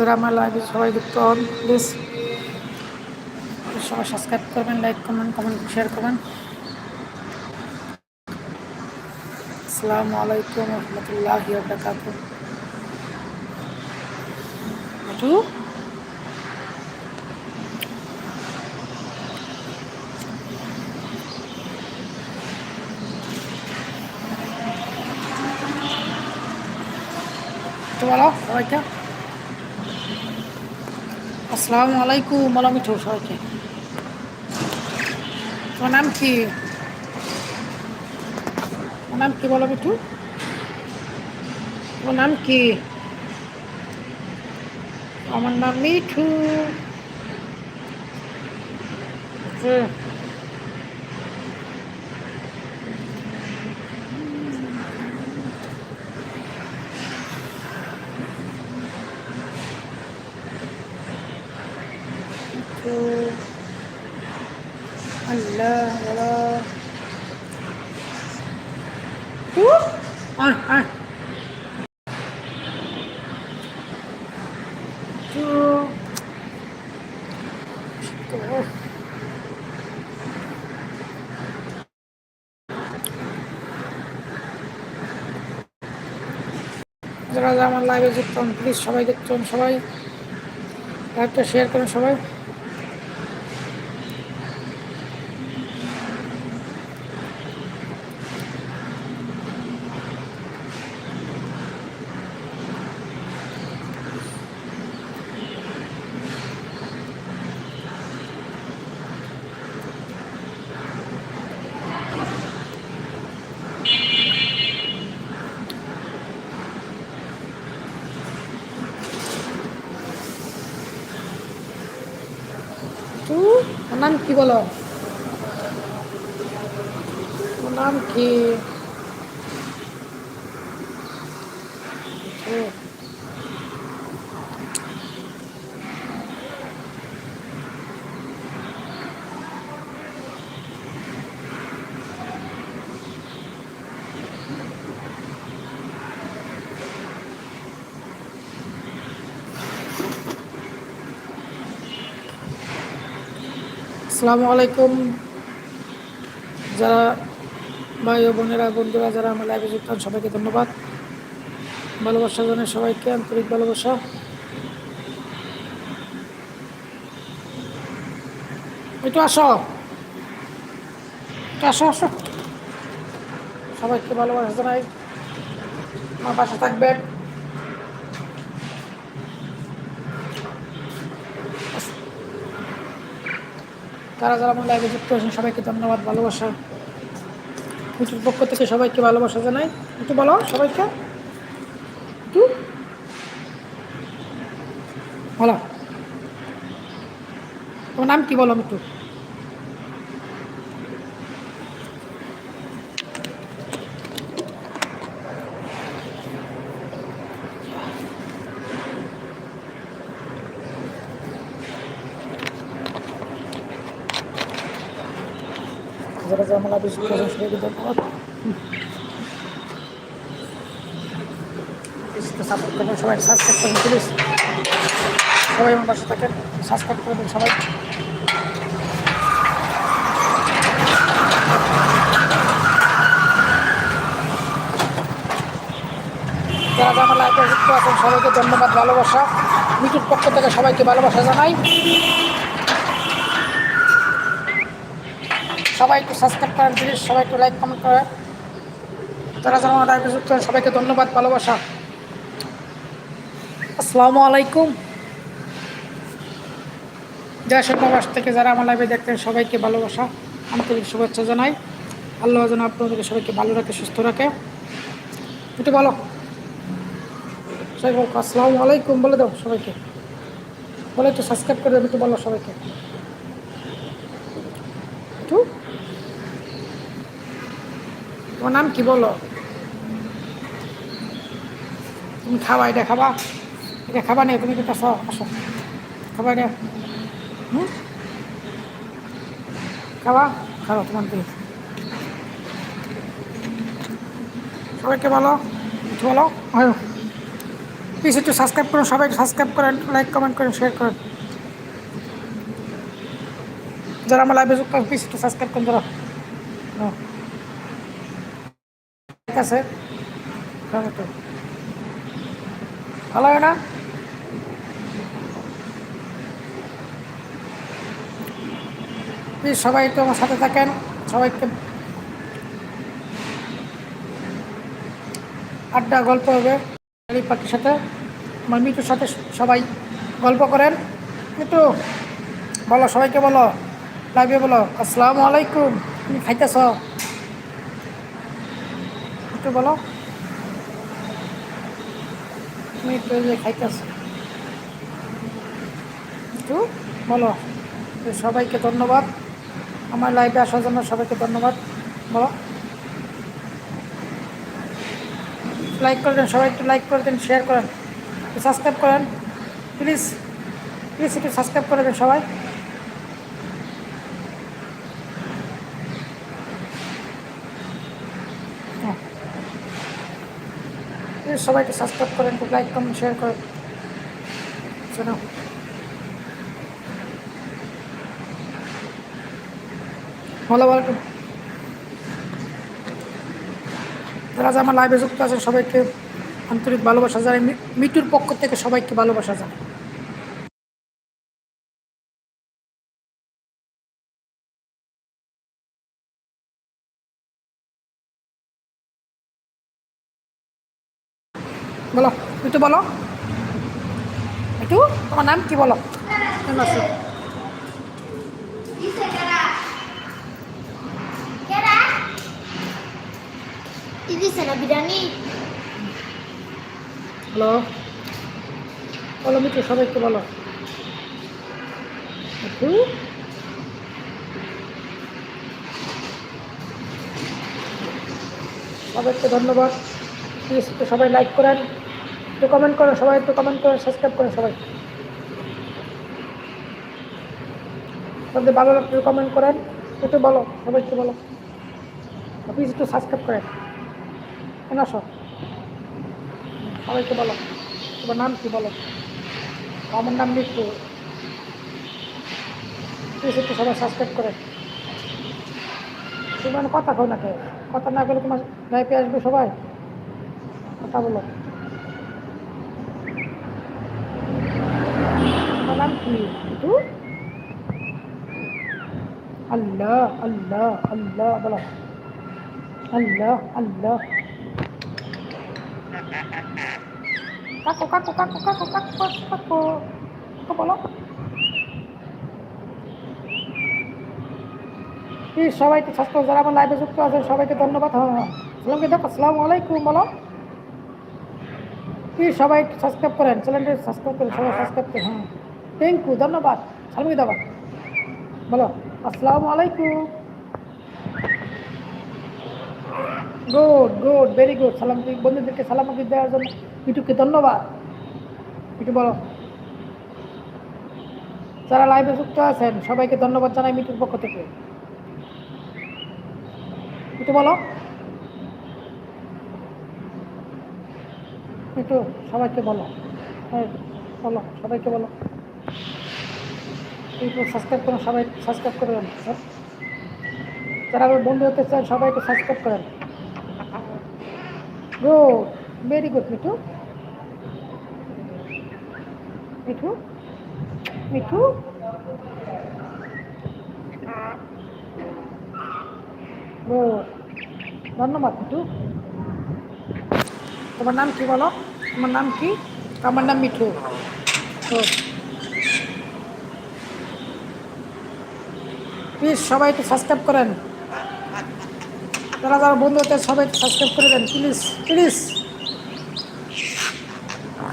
যারা আমার লাইভে সবাই যুক্ত হন প্লিজ সবাই সাবস্ক্রাইব করবেন লাইক কমেন্ট কমেন্ট শেয়ার করবেন। আসসালামু আলাইকুম রহমতুল্লাহ বরকাত একটু একটু বলো, সবাইকে। আসসালামু আলাইকুম বলো মিঠু, সবাইকে। তোমার নাম কি? নাম কি বলো মিঠু? তোমার নাম কি? আমার নাম মিঠু। হুম। যারা যারা আমার লাইভে যুক্ত প্লিজ সবাই হন সবাই লাইভটা শেয়ার করুন সবাই তু ওর নাম কি বলো? নাম কি? আসসালামু আলাইকুম। যারা ভাই ও বোনেরা, বন্ধুরা, যারা আমার লাইভে যুক্ত সবাইকে ধন্যবাদ। ভালোবাসা জানাই সবাইকে, আন্তরিক ভালোবাসা। একটু আসো। একটু আসো আসো। সবাইকে ভালোবাসা জানাই। আমার পাশে থাকবেন। তারা যারা আমার লাইভে যুক্ত আছেন, সবাইকে ধন্যবাদ, ভালোবাসা। মিঠুর পক্ষ থেকে সবাইকে ভালোবাসা জানাই। একটু বলো সবাইকে। একটু বলো। তোমার নাম কি বলো, মিঠু? যুক্ত আছেন সবাইকে ধন্যবাদ সাপোর্ট করবেন সবাই। সাবস্ক্রাইব করবেন সবাই আমার পাশে থাকেন। সবাই। যারা আমার লাইভে যুক্ত আছেন, সবাইকে ধন্যবাদ, ভালোবাসা। মিটুর পক্ষ থেকে সবাইকে ভালোবাসা জানাই। সবাই একটু সাবস্ক্রাইব করেন প্লিজ সবাই একটু লাইক কমেন্ট করেন। যারা যারা আমার লাইভে যুক্ত সবাইকে ধন্যবাদ, ভালোবাসা। আসসালামু আলাইকুম। জয় প্রবাস থেকে যারা আমার লাইভে দেখতেন সবাইকে ভালোবাসা, আন্তরিক শুভেচ্ছা জানাই। আল্লাহ যেন আপনাদেরকে সবাইকে ভালো রাখে, সুস্থ রাখে। একটু বলো। সবাই আসসালামু আলাইকুম, বলে দাও সবাইকে। বলে একটু সাবস্ক্রাইব করে দেবে একটু বলো সবাইকে। তোমার নাম কি বলো? তুমি খাবা, এটা খাবা। এটা খাবা না, তুমি এটা আসো। খাবা এটা। হুম? খাবা? খাও তোমার দিয়ে সবাইকে বলো কিছু বলো। প্লিজ একটু সাবস্ক্রাইব করুন সবাই সাবস্ক্রাইব করেন লাইক কমেন্ট করেন শেয়ার করেন যারা আমার লাইভে যুক্ত প্লিজ একটু সাবস্ক্রাইব করুন যারা। আছে? ভালো হয় না? প্লিজ সবাই একটু আমার সাথে থাকেন। সবাইকে আড্ডা, গল্প হবে। পাখির সাথে। আমার মিটুর সাথে সবাই গল্প করেন। মিটু বলো, সবাইকে বলো। লাইভে বলো। আসসালামু আলাইকুম। তুমি খাইতেছ? একটু বলো। তুমি একটু একটু বলো। সবাইকে ধন্যবাদ। আমার লাইভে আসার জন্য সবাইকে ধন্যবাদ। বলো। লাইক করে দেন, সবাই একটু লাইক করে দেন শেয়ার করেন। সাবস্ক্রাইব করেন। প্লিজ প্লিজ একটু সাবস্ক্রাইব করে দেন সবাই। প্লিজ সবাইকে সাবস্ক্রাইব করেন লাইক কমেন্ট শেয়ার করেন। শোনো ভালো ভালো যারা আমার লাইভে যুক্ত আছেন, সবাইকে আন্তরিক ভালোবাসা জানাই। মিটুর পক্ষ থেকে সবাইকে ভালোবাসা জানাই। বলো, একটু বলো। একটু তোমার নাম কি বলো? হ্যালো। বলো মিটু সবাইকে বলো। একটু সবাইকে ধন্যবাদ। সবাই লাইক করেন। একটু কমেন্ট করেন সবাই একটু কমেন্ট করেন সাবস্ক্রাইব করেন সবাই। আপনাদের ভালো লাগলে কমেন্ট করেন, একটু বলো, সবাই একটু বলো। প্লিজ একটু সাবস্ক্রাইব করেন। কেন আসো? সবাইকে বলো। তোমার নাম কি বলো? আমার নাম মৃত্যু প্লিজ একটু সবাই সাবস্ক্রাইব করে তুমি মানে কথা কথা না বলে তোমার আসবে সবাই। কথা বলো। নাম কি মৃত্যু আল্লাহ আল্লাহ আল্লাহ আল্লাহ আল্লাহ। কাকু কাকু কাকু কাকু কাকু কাকু কাকু। সবাইকে স্বাস্থ্য যারা আমার লাইভে যুক্ত আছেন, সবাইকে ধন্যবাদ। হ্যাঁ হ্যাঁ। সালামকে দেখো আসসালামু আলাইকুম, বলো। সবাই সাবস্ক্রাইব করেন চ্যানেলটি সাবস্ক্রাইব করেন, সবাই সাবস্ক্রাইব করেন হ্যাঁ। থ্যাংক ইউ ধন্যবাদ। সালামকে দাবা বলো, আসসালামু আলাইকুম। গুড গুড ভেরি গুড সালাম, বন্ধুদেরকে সালামতি দেওয়ার জন্য মিটুকে ধন্যবাদ। মিটু বলো। যারা লাইভে যুক্ত আছেন, সবাইকে ধন্যবাদ জানাই মিটুর পক্ষ থেকে। মিটু বলো। মিটু সবাইকে বলো। হ্যাঁ বলো, সবাইকে বলো। সাবস্ক্রাইব করুন, সবাই সাবস্ক্রাইব করে দেন যারা আমার বন্ধু হতে চান, সবাইকে সাবস্ক্রাইব করেন। Good very good Mithu. Mithu Mithu. Good ধন্যবাদ, মিঠু। তোমার নাম কি বলো? তোমার নাম কি? আমার নাম মিঠু। প্লিজ সবাই একটু সাবস্ক্রাইব করেন। যারা যারা বন্ধু হতে সবাই সাবস্ক্রাইব করে দেন প্লিজ প্লিজ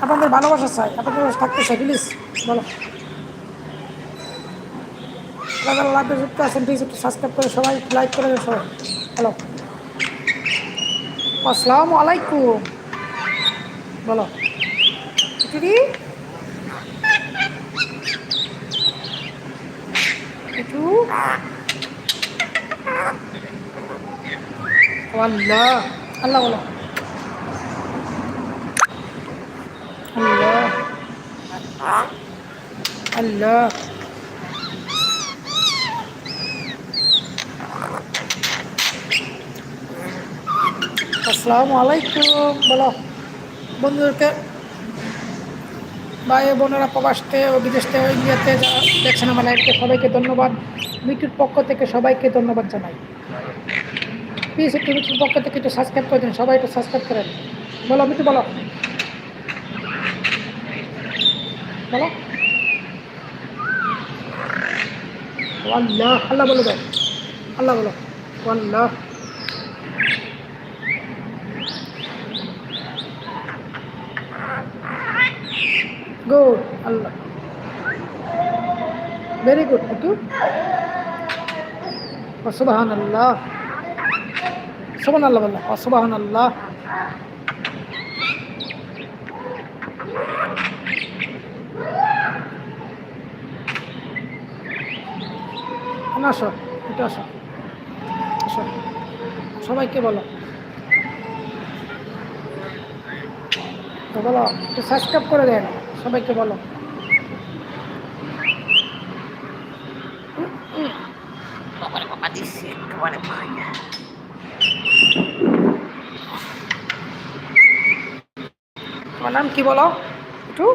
আপনাদের ভালোবাসা চাই, আপনাদের থাকতে চাই প্লিজ বলো। যারা যারা লাইভে যুক্ত আছেন প্লিজ একটু সাবস্ক্রাইব করে, সবাই লাইক করে দেন, সবাই। হ্যালো আসসালামু আলাইকুম। বলো। দিদি? itu. Wala Allah wala Allah. Allah. Assalamualaikum. Balok Bener kek ভাই বোনেরা প্রবাসতে ও বিদেশতে ইন্ডিয়াতে যারা দেখছেন আমার লাইভকে সবাইকে ধন্যবাদ। মিটুর পক্ষ থেকে সবাইকে ধন্যবাদ জানাই। প্লিজ একটু মিটুর পক্ষ থেকে একটু সাবস্ক্রাইব করে দিন, সবাই একটু সাবস্ক্রাইব করেন বলো মিটু বলো। বলো। আল্লাহ আল্লাহ বলো দাও আল্লাহ বলো। Allah good Allah very good একটু সুবাহান আল্লাহ সুবান আল্লাহ বললাম সুবাহান আল্লাহ আসো একটু আসো। আসো। সবাইকে বলো। তো বলো, একটু সাবস্ক্রাইব করে দেন। সবাইকে বলো। দিচ্ছে একেবারে ভাইয়া তোমার নাম কি বলো? একটু?